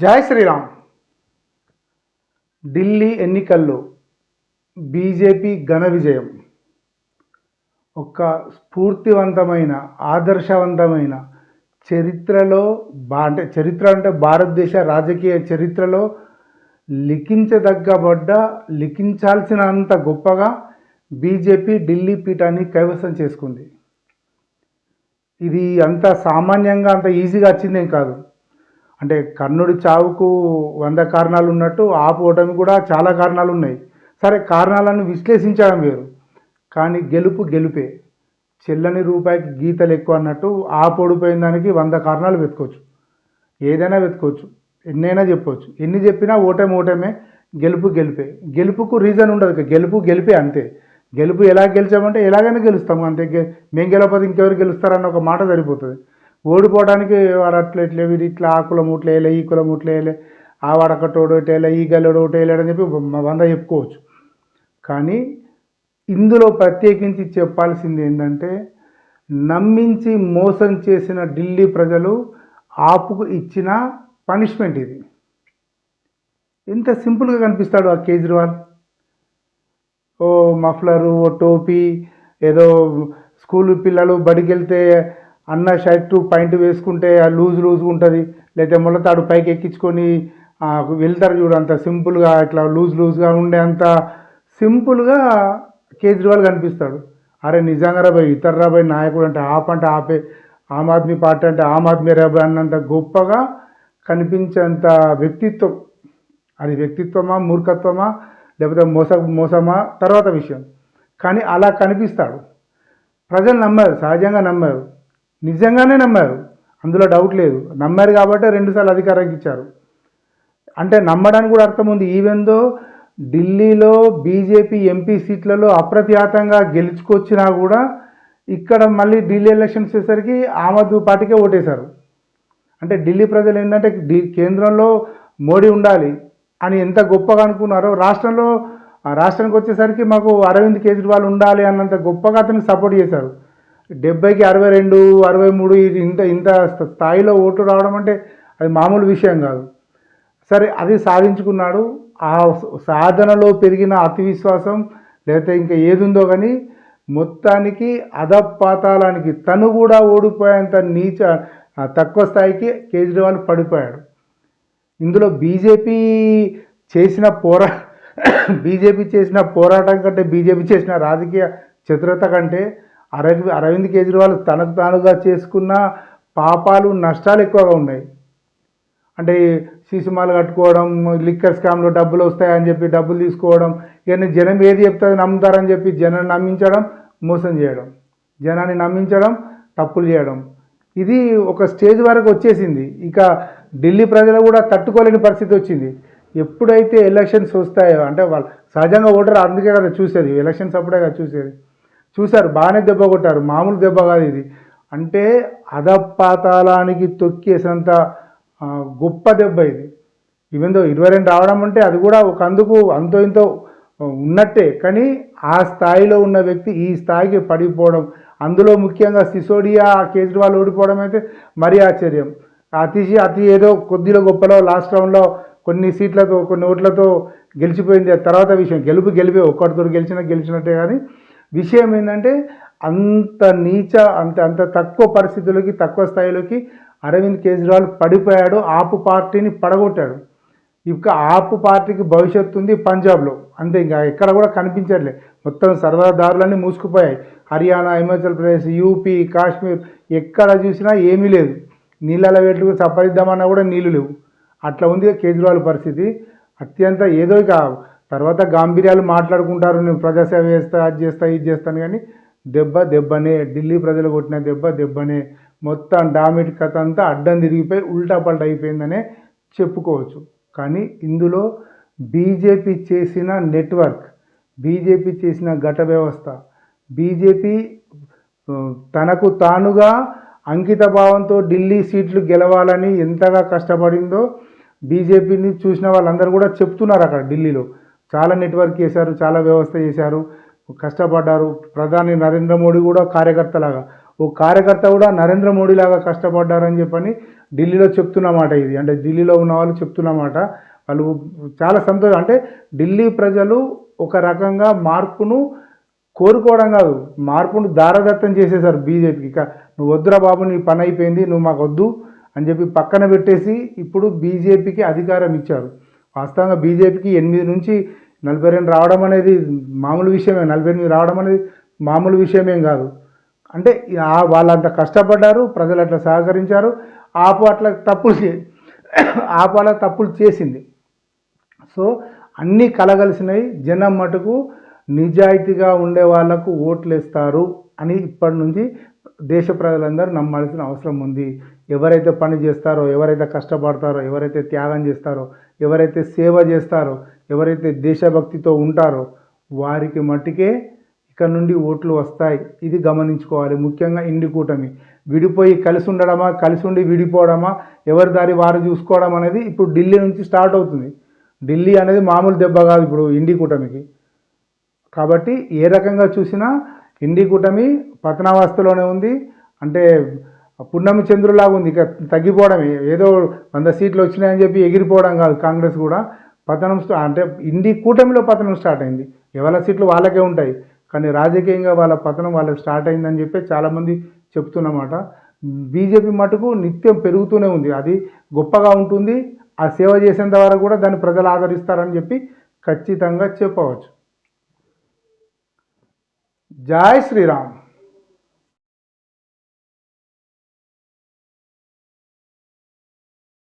జై శ్రీరామ్. ఢిల్లీ ఎన్నికల్లో బీజేపీ ఘన విజయం. ఒక స్ఫూర్తివంతమైన ఆదర్శవంతమైన చరిత్రలో బా అంటే చరిత్ర అంటే భారతదేశ రాజకీయ చరిత్రలో లిఖించదగ్గబడ్డ లిఖించాల్సినంత గొప్పగా బీజేపీ ఢిల్లీ పీఠాన్ని కైవసం చేసుకుంది. ఇది అంత సామాన్యంగా అంత ఈజీగా వచ్చిందేం కాదు. అంటే కర్ణుడి చావుకు వంద కారణాలు ఉన్నట్టు ఆపు ఓటమి కూడా చాలా కారణాలు ఉన్నాయి. సరే కారణాలను విశ్లేషించడం వేరు. కానీ గెలుపు గెలుపే. చెల్లని రూపాయికి గీతలు ఎక్కువ అన్నట్టు ఆపు ఓడిపోయిన దానికి వంద కారణాలు వెతుకోవచ్చు. ఏదైనా వెతుకోవచ్చు. ఎన్నైనా చెప్పవచ్చు. ఎన్ని చెప్పినా ఓటమి ఓటమే గెలుపు గెలిపే. గెలుపుకు రీజన్ ఉండదు గెలుపు గెలిపే అంతే. గెలుపు ఎలా గెలిచామంటే ఎలాగైనా గెలుస్తాము. అంతే. మేము గెలవకపోతే ఇంకెవరు గెలుస్తారన్న ఒక మాట సరిపోతుంది. ఓడిపోవడానికి వాడు అట్లా ఇట్లా వీడు ఇట్లా ఆ కులం ఇట్లా వేయలే ఈ కులం ఇట్లా వేయలే ఆ వాడకటోడు ఒకటేలే ఈ గల్లడు ఒకటి వేయలేడు అని చెప్పి వంద చెప్పుకోవచ్చు. కానీ ఇందులో ప్రత్యేకించి చెప్పాల్సింది ఏంటంటే నమ్మించి మోసం చేసిన ఢిల్లీ ప్రజలు ఆపుకు ఇచ్చిన పనిష్మెంట్ ఇది. ఎంత సింపుల్గా కనిపిస్తాడు ఆ కేజ్రీవాల్? ఓ మఫ్లరు ఓ టోపీ ఏదో స్కూల్ పిల్లలు బడికి వెళ్తే అన్న షర్టు పాయింట్ వేసుకుంటే ఆ లూజ్ లూజ్గా ఉంటుంది. లేకపోతే ముళ్ళతాడు పైకి ఎక్కించుకొని వెళ్తారు చూడు అంత సింపుల్గా ఇట్లా లూజ్ లూజ్గా ఉండే అంత సింపుల్గా కేజ్రీవాల్ కనిపిస్తాడు. అరే నిజంగా రాబాయ్ ఇతర రాబాయ్ నాయకుడు అంటే ఆప్ అంటే ఆపే ఆమ్ ఆద్మీ పార్టీ అంటే ఆమ్ ఆద్మీ రాబాయ్ అన్నంత గొప్పగా కనిపించేంత వ్యక్తిత్వం. అది వ్యక్తిత్వమా మూర్ఖత్వమా లేకపోతే మోస మోసమా తర్వాత విషయం. కానీ అలా కనిపిస్తాడు. ప్రజలు నమ్మారు సహజంగా నమ్మారు. నిజంగానే నమ్మారు. అందులో డౌట్ లేదు. నమ్మారు కాబట్టి రెండుసార్లు అధికారానికి ఇచ్చారు. అంటే నమ్మడానికి కూడా అర్థం ఉంది. ఈవెందో ఢిల్లీలో బీజేపీ ఎంపీ సీట్లలో అప్రతిహతంగా గెలుచుకొచ్చినా కూడా ఇక్కడ మళ్ళీ ఢిల్లీ ఎలక్షన్స్ వచ్చేసరికి ఆమ్ ఆద్మీ పార్టీకే ఓటేశారు. అంటే ఢిల్లీ ప్రజలు ఏంటంటే ఢి కేంద్రంలో మోడీ ఉండాలి అని ఎంత గొప్పగా అనుకున్నారో రాష్ట్రంలో ఆ రాష్ట్రానికి వచ్చేసరికి మాకు అరవింద్ కేజ్రీవాల్ ఉండాలి అన్నంత గొప్పగా అతనికి సపోర్ట్ చేశారు. డెబ్బైకి అరవై రెండు అరవై మూడు ఇది ఇంత ఇంత స్థాయిలో ఓటు రావడం అంటే అది మామూలు విషయం కాదు. సరే అది సాధించుకున్నాడు. ఆ సాధనలో పెరిగిన అతి విశ్వాసం లేకపోతే ఇంకా ఏది ఉందో కానీ మొత్తానికి అధపాతాళానికి తను కూడా ఓడిపోయేంత నీచ తక్కువ స్థాయికి కేజ్రీవాల్ పడిపోయాడు. ఇందులో బీజేపీ చేసిన పోరా బీజేపీ చేసిన పోరాటం కంటే బీజేపీ చేసిన రాజకీయ చతురత కంటే అరవింద్ అరవింద్ కేజ్రీవాల్ తనకు తానుగా చేసుకున్న పాపాలు నష్టాలు ఎక్కువగా ఉన్నాయి. అంటే శిశుమాలు కట్టుకోవడం లిక్కర్ స్కామ్లో డబ్బులు వస్తాయని చెప్పి డబ్బులు తీసుకోవడం ఇవన్నీ జనం ఏది చెప్తుంది నమ్ముతారని చెప్పి జనాన్ని నమ్మించడం మోసం చేయడం. జనాన్ని నమ్మించడం తప్పులు చేయడం. ఇది ఒక స్టేజ్ వరకు వచ్చేసింది. ఇక ఢిల్లీ ప్రజలు కూడా తట్టుకోలేని పరిస్థితి వచ్చింది. ఎప్పుడైతే ఎలక్షన్స్ వస్తాయో అంటే వాళ్ళు సహజంగా ఓటర్ అందుకే కదా చూసేది. ఎలక్షన్స్ అప్పుడే కదా చూసేది. చూశారు బాగానే దెబ్బ కొట్టారు. మామూలు దెబ్బ కాదు ఇది. అంటే అధపాతాళానికి తొక్కేసినంత గొప్ప దెబ్బ ఇది. ఈవెందో ఇరవై రెండు రావడం అంటే అది కూడా ఒక అందుకు అంతో ఇంతో ఉన్నట్టే. కానీ ఆ స్థాయిలో ఉన్న వ్యక్తి ఈ స్థాయికి పడిపోవడం అందులో ముఖ్యంగా సిసోడియా కేజ్రీవాల్ ఓడిపోవడం అయితే మరీ ఆశ్చర్యం. అతిశి అతి ఏదో కొద్దిలో గొప్పలో లాస్ట్ రౌండ్లో కొన్ని సీట్లతో కొన్ని ఓట్లతో గెలిచిపోయింది. తర్వాత విషయం గెలుపు గెలిపే ఒక్కరితో గెలిచినా గెలిచినట్టే కానీ విషయం ఏంటంటే అంత నీచ అంత అంత తక్కువ పరిస్థితులకి తక్కువ స్థాయిలోకి అరవింద్ కేజ్రీవాల్ పడిపోయాడు ఆపు పార్టీని పడగొట్టాడు. ఇక ఆపు పార్టీకి భవిష్యత్తు ఉంది పంజాబ్లో. అంతే ఇంకా ఎక్కడ కూడా కనిపించట్లే. మొత్తం సరదాదారులన్నీ మూసుకుపోయాయి. హర్యానా హిమాచల్ ప్రదేశ్ యూపీ కాశ్మీర్ ఎక్కడ చూసినా ఏమీ లేదు. నీళ్ళ వేట్లు సంపాదిద్దామన్నా కూడా నీళ్ళు లేవు. అట్లా ఉంది కేజ్రీవాల్ పరిస్థితి. అత్యంత ఏదో ఇక తర్వాత గాంభీర్యాలు మాట్లాడుకుంటారు నేను ప్రజాసేవ చేస్తా అది చేస్తా ఇది చేస్తాను కానీ దెబ్బ దెబ్బనే ఢిల్లీ ప్రజలు కొట్టిన దెబ్బ దెబ్బనే మొత్తం డామిట్ కథ అంతా అడ్డం తిరిగిపోయి ఉల్టాపల్ట అయిపోయిందనే చెప్పుకోవచ్చు. కానీ ఇందులో బీజేపీ చేసిన నెట్వర్క్ బీజేపీ చేసిన ఘట వ్యవస్థ బీజేపీ తనకు తానుగా అంకిత భావంతో ఢిల్లీ సీట్లు గెలవాలని ఎంతగా కష్టపడిందో బీజేపీని చూసిన వాళ్ళందరూ కూడా చెప్తున్నారు అక్కడ ఢిల్లీలో. చాలా నెట్వర్క్ చేశారు చాలా వ్యవస్థ చేశారు కష్టపడ్డారు. ప్రధాని నరేంద్ర మోడీ కూడా కార్యకర్తలాగా. ఓ కార్యకర్త కూడా నరేంద్ర మోడీ లాగా కష్టపడ్డారని చెప్పని ఢిల్లీలో చెప్తున్నమాట ఇది. అంటే ఢిల్లీలో ఉన్న వాళ్ళు చెప్తున్నమాట. వాళ్ళు చాలా సంతోషం. అంటే ఢిల్లీ ప్రజలు ఒక రకంగా మార్పును కోరుకోవడం కాదు. మార్పును దారదత్తం చేసేసారు బీజేపీకి. ఇక నువ్వు వద్దురా బాబు నీ పని అయిపోయింది నువ్వు మాకు వద్దు అని చెప్పి పక్కన పెట్టేసి ఇప్పుడు బీజేపీకి అధికారం ఇచ్చారు. వాస్తవంగా బీజేపీకి ఎనిమిది నుంచి నలభై రెండు రావడం అనేది మామూలు విషయమే. నలభై ఎనిమిది రావడం అనేది మామూలు విషయమేం కాదు. అంటే వాళ్ళు వాళ్ళంత కష్టపడ్డారు ప్రజలు అట్లా సహకరించారు ఆపు అట్లా తప్పులు చే ఆపు అలా తప్పులు చేసింది. సో అన్నీ కలగలిసినవి జనం మటుకు నిజాయితీగా ఉండే వాళ్ళకు ఓట్లు వేస్తారు అని ఇప్పటి నుంచి దేశ ప్రజలందరూ నమ్మాల్సిన అవసరం ఉంది. ఎవరైతే పని చేస్తారో ఎవరైతే కష్టపడతారో ఎవరైతే త్యాగం చేస్తారో ఎవరైతే సేవ చేస్తారో ఎవరైతే దేశభక్తితో ఉంటారో వారికి మట్టుకే ఇక్కడ నుండి ఓట్లు వస్తాయి. ఇది గమనించుకోవాలి. ముఖ్యంగా ఇండి కూటమి. విడిపోయి కలిసి ఉండడమా కలిసి ఉండి విడిపోవడమా ఎవరి దారి వారు చూసుకోవడం అనేది ఇప్పుడు ఢిల్లీ నుంచి స్టార్ట్ అవుతుంది. ఢిల్లీ అనేది మామూలు దెబ్బ కాదు ఇప్పుడు ఇండి కూటమికి. కాబట్టి ఏ రకంగా చూసినా హిందీ కూటమి పతనావస్థలోనే ఉంది. అంటే పున్నమి చంద్రులాగా ఉంది. ఇక తగ్గిపోవడమే. ఏదో వంద సీట్లు వచ్చినాయని చెప్పి ఎగిరిపోవడం కాదు కాంగ్రెస్ కూడా. పతనం అంటే ఇండి కూటమిలో పతనం స్టార్ట్ అయింది. ఎవరి సీట్లు వాళ్ళకే ఉంటాయి. కానీ రాజకీయంగా వాళ్ళ పతనం వాళ్ళకి స్టార్ట్ అయిందని చెప్పి చాలామంది చెప్తున్నమాట. బీజేపీ మటుకు నిత్యం పెరుగుతూనే ఉంది. అది గొప్పగా ఉంటుంది. ఆ సేవ చేసేంత వరకు కూడా దాన్ని ప్రజలు ఆదరిస్తారని చెప్పి ఖచ్చితంగా చెప్పవచ్చు. జై శ్రీరామ్